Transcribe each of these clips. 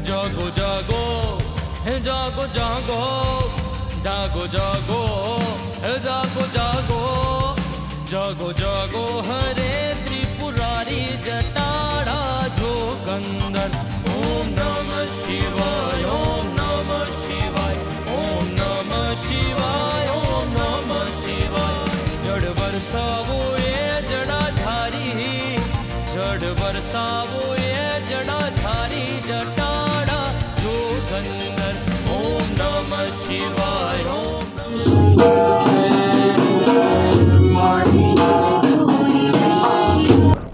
जागो जागो, हे जागो जागो जागो जागो, हे जागो जागो जागो जागो, हरे त्रिपुरारी जटाड़ा जो कंदन ओम नमः शिवाय, ओम नमः शिवाय, ओम नमः शिवाय, ओम नमः शिवाय। जड़ बरसावो ए जड़ा धारी जड़ बरसावो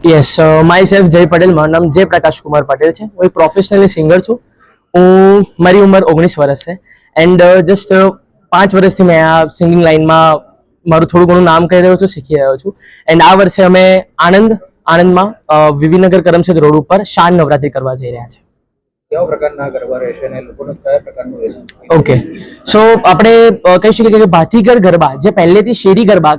યસ માય સેલ્ફ જય પટેલ મારું નામ જય પ્રકાશ કુમાર પટેલ છે. હું એક પ્રોફેશનલી સિંગર છું. હું, મારી ઉંમર ઓગણીસ વર્ષ છે. એન્ડ જસ્ટ પાંચ વર્ષથી મેં આ સિંગિંગ લાઈનમાં મારું થોડું ઘણું નામ કરી રહ્યો છું, શીખી રહ્યો છું. એન્ડ આ વર્ષે અમે આણંદ આણંદમાં વિવિનગર કરમસદ રોડ ઉપર શાન નવરાત્રી કરવા જઈ રહ્યા છે. કેવા પ્રકારના ગરબા રહેશે અને લોકોને કયા પ્રકારનું? ઓકે સો આપણે કહી શકીએ કે ભાતીગર ગરબા, જે પહેલેથી શેરી ગરબા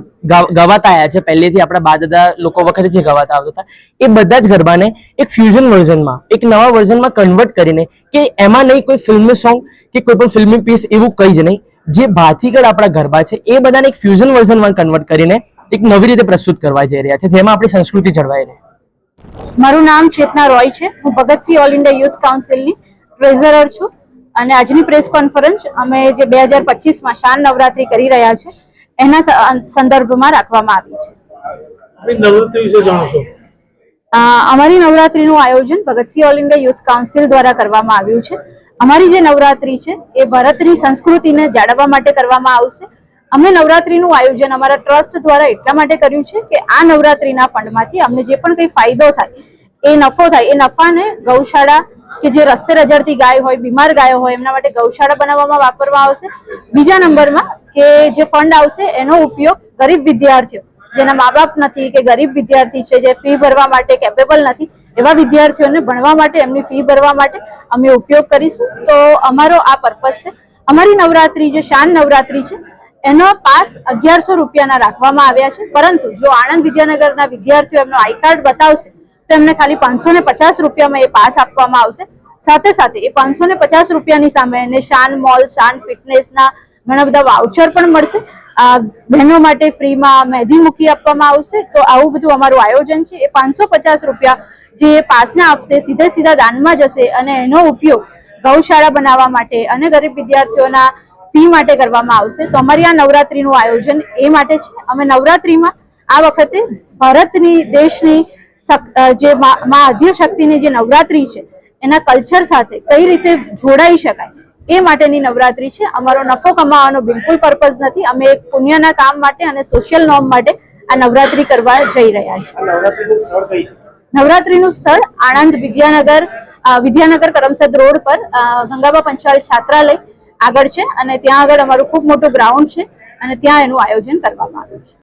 ગવાતા આવ્યા છે, પહેલેથી આપણા બા દાદા લોકો વખતે જે ગવાતા આવતા હતા, એ બધા જ ગરબાને એક ફ્યુઝન વર્ઝનમાં એક નવા વર્ઝનમાં કન્વર્ટ કરીને કે એમાં નહીં કોઈ ફિલ્મી સોંગ કે કોઈ પણ ફિલ્મી પીસ એવું કંઈ જ નહીં જે ભાતીગર આપણા ગરબા છે, એ બધાને એક ફ્યુઝન વર્ઝનમાં કન્વર્ટ કરીને એક નવી રીતે પ્રસ્તુત કરવા જઈ રહ્યા છે, જેમાં આપણી સંસ્કૃતિ જળવાઈ રહે મારું નામ ચેતના રોય છે. હું ભગતસિંહ ઓલ ઇન્ડિયા યુથ કાઉન્સિલની ટ્રેઝરર છું અને આજની પ્રેસ કોન્ફરન્સ અમે જે બે હજાર પચીસમાં શાન નવરાત્રી કરી રહ્યા છે એના સંદર્ભમાં રાખવામાં આવી છે. અમારી નવરાત્રીનું આયોજન Bhagat Singh all India youth council દ્વારા કરવામાં આવ્યું છે. અમારી જે નવરાત્રી છે એ ભારતની સંસ્કૃતિને જાળવવા માટે કરવામાં આવશે અમે નવરાત્રીનું આયોજન અમારા ટ્રસ્ટ દ્વારા એટલા માટે કર્યું છે કે આ નવરાત્રીના ફંડમાંથી અમને જે પણ કંઈ ફાયદો થાય, એ નફો થાય, એ નફાને ગૌશાળા કે જે રસ્તે રજડતી ગાય હોય, બીમાર ગાયો હોય, એમના માટે ગૌશાળા બનાવવામાં વાપરવામાં આવશે. બીજા નંબરમાં કે જે ફંડ આવશે એનો ઉપયોગ ગરીબ વિદ્યાર્થીઓ, જેના મા બાપ નથી કે ગરીબ વિદ્યાર્થી છે જે ફી ભરવા માટે કેપેબલ નથી, એવા વિદ્યાર્થીઓને ભણવા માટે, એમની ફી ભરવા માટે અમે ઉપયોગ કરીશું. તો અમારો આ પર્પઝ છે. અમારી નવરાત્રી જે શાન નવરાત્રી છે એનો પાસ અગિયારસો રૂપિયાના રાખવામાં આવ્યા છે. પરંતુ જો આણંદ વિદ્યાનગરના વિદ્યાર્થીઓ એમનો આઈ કાર્ડ બતાવશે, તો એમને ખાલી પાંચસો ને પચાસ રૂપિયામાં એ પાસ આપવામાં આવશે. સાથે સાથે એ પાંચસો ને પચાસ રૂપિયાની સામે એને શાન, મોલ, શાન, ફિટનેસના ઘણા બધા વાઉચર પણ મળશે. આ બહેનો માટે ફ્રીમાં મહેંદી મૂકી આપવામાં આવશે. તો આવું બધું અમારું આયોજન છે. એ પાંચસો પચાસ રૂપિયા જે પાસને આપશે, સીધે સીધા દાનમાં જશે અને એનો ઉપયોગ ગૌશાળા બનાવવા માટે અને ગરીબ વિદ્યાર્થીઓના ફી માટે કરવામાં આવશે. તો અમારી આ નવરાત્રીનું આયોજન એ માટે છે. અમે નવરાત્રીમાં આ વખતે ભારતની, દેશની જે મા આદ્યશક્તિની જે નવરાત્રી છે, એના કલ્ચર સાથે કઈ રીતે જોડાઈ શકાય એ માટેની નવરાત્રી છે. અમારો નફો કમાવાનો બિલકુલ પર્પઝ નથી. અમે એક પુણ્યના કામ માટે અને સોશિયલ નોર્મ માટે આ નવરાત્રી કરવા જઈ રહ્યા છીએ? નવરાત્રીનું સ્થળ આણંદ વિદ્યાનગર વિદ્યાનગર કરમસદ રોડ પર ગંગાબા પંચાલ છાત્રાલય આગળ છે અને ત્યાં આગળ અમારું ખૂબ મોટું ગ્રાઉન્ડ છે અને ત્યાં એનું આયોજન કરવામાં આવ્યું છે.